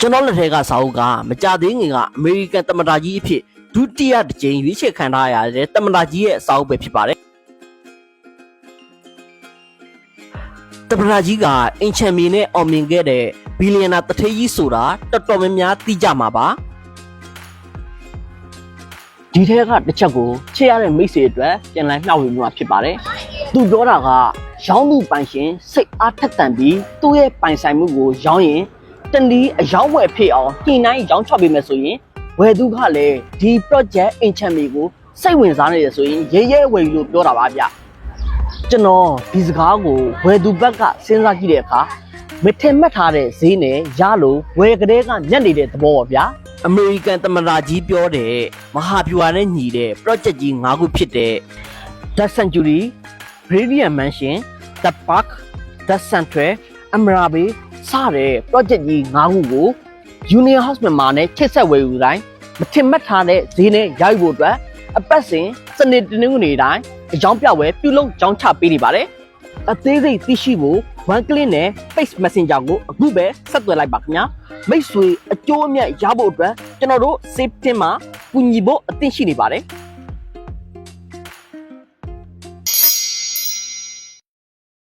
ကျွန်တော်လက်ထက်ကစာအုပ်ကမကြသေးခင်ကအမေရိကန်သမ္မတကြီးအဖြစ်ဒုတိယတစ်ကြိမ်ရွေးချယ်ခံထားရတဲ့သမ္မတကြီးရဲ့စာအုပ်ပဲဖြစ်ပါတယ်သမ္မတကြီးကအင်ချန်မီနဲ့အောင်မြင်ခဲ့တဲ့ဘီလီယံနာတထေးကြီးဆိုတာတော်တော်များများသိကြမှာပါဒီထဲကတစ်ချက်ကိုချစ်ရတဲ့မိတ်ဆွေအတွက်ပြန်လည်နှောက်ဝေမှုဖြစ်ပါတယ်သူပြောတာကရောင်းသူပိုင်ရှင်စိတ်အားထက်သန်ပြီးသူ့ရဲ့ပိုင်ဆိုင်မှုကိုရောင်းရင် တနည်းအယောင်းဝယ်ဖြစ်အောင်ညှိနှိုင်းရောင်းချပေးမယ်ဆိုရင်ဝယ်သူကလည်းဒီ project enchantment ကိုစိတ်ဝင်စားနေတယ်ဆိုရင်ရဲရဲဝယ်ယူလို့ပြောတာပါဗျကျွန်တော်ဒီစကားကိုဝယ်သူဘက်ကစဉ်းစားကြည့်တဲ့အခါမထင်မှတ်ထားတဲ့ဈေးနဲ့ရလို့ဝယ်ကလေးကညက်နေတဲ့သဘောပါဗျာအမေရိကန်သမ္မတကြီးပြောတဲ့မဟာဗျူဟာနဲ့ညီတဲ့ project ကြီး၅ခုဖြစ်တဲ့ The Century, Brilliant Mansion, The Park, The Central, Amrabe စတဲ့ project ကြီး၅ခုကို Union House မြန်မာနဲ့ချိတ်ဆက်ဝယ်ယူတိုင်းမထင်မှတ်ထားတဲ့ဈေးနဲ့ရောက်ဖို့အတွက်အပတ်စဉ်စနေတနင်္ဂနွေတိုင်းအကြောင်းပြပွဲပြုလုပ်ကြောင်းချပေးနေပါတယ်။အသေးစိတ်သိရှိဖို့ one click နဲ့ Face Messenger ကိုအခုပဲဆက်သွယ်လိုက်ပါခင်ဗျာ။မိတ်ဆွေအကျိုးအမြတ်ရဖို့အတွက်ကျွန်တော်တို့ Save Team မှာကူညီဖို့အသင့်ရှိနေပါတယ်။